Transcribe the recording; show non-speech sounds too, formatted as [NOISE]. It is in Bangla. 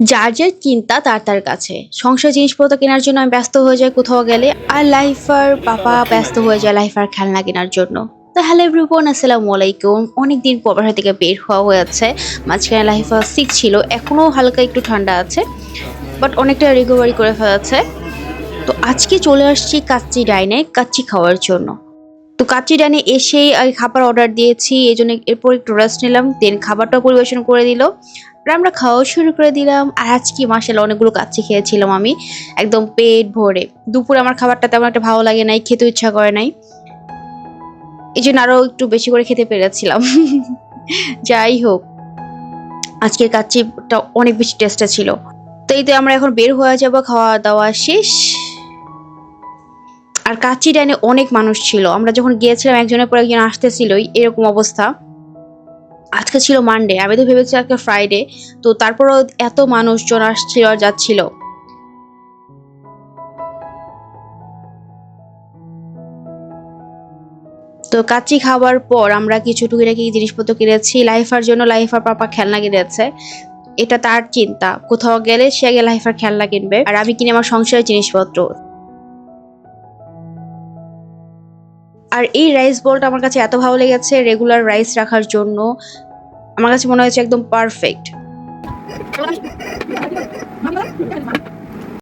যার যার চিন্তা তার তার কাছে। সংসার জিনিসপত্র কেনার জন্য আমি ব্যস্ত হয়ে যাই কোথাও গেলে, আর লাইফার পাপা ব্যস্ত হয়ে যায় লাইফার খেলনা কেনার জন্য। তো হ্যালো এভরিওয়ান আসসালামু আলাইকুম। অনেকদিন পর বাসা থেকে বের হওয়া হয়েছে মাঝখানে লাইফা সিক ছিল এখনও হালকা একটু ঠান্ডা আছে বাট অনেকটা রিকভারি করে ফেলেছে। তো আজকে চলে আসছি কাচ্চি ডাইনে কাচ্চি খাওয়ার জন্য। তো কাচ্চি ডাইনে এসেই খাবার অর্ডার দিয়েছি, এই জন্য এরপর একটু রেস্ট নিলাম দেন খাবারটাও পরিবেশন করে দিল। আমরা খাওয়া শুরু করে দিলাম। আর আজকে মাসাল্লাহ অনেকগুলো কাচ্চি খেয়েছিলাম আমি, একদম পেট ভরে। দুপুরে আমার খাবারটা তেমন একটা ভালো লাগে নাই খেতে ইচ্ছা করে নাই। এই জন্য আরও একটু বেশি করে খেতে পেরেছিলাম। [LAUGHS] যাই হোক, আজকের কাচ্চিটা অনেক বেশি টেস্টে ছিল। তো এই তো আমরা এখন বের হয়ে যাব, খাওয়া দাওয়া শেষ। আর কাচ্চি ডাইনে অনেক মানুষ ছিল। আমরা যখন গিয়েছিলাম, একজনের পর একজন আসতেছিলই, এরকম অবস্থা। আজকে ছিল মানডে আমি তো ভেবেছি আজকে ফ্রাইডে তো তারপরও এত মানুষজন আসছিল আর যাচ্ছিল। তো কাচ্চি খাওয়ার পর আমরা কিছু টুকিটাকি জিনিসপত্র কিনেছি। লাইফার জন্য লাইফার পাপা খেলনা কিনেছে। এটা তার চিন্তা। কোথাও গেলে সে আগে লাইফার খেলনা কিনবে। আর আমি কিনে আমার সংসারের জিনিসপত্র। আর এই রাইস বলটা আমার কাছে এত ভালো লেগেছে রেগুলার রাইস রাখার জন্য। আমার কাছে মনে হয়েছে একদম পারফেক্ট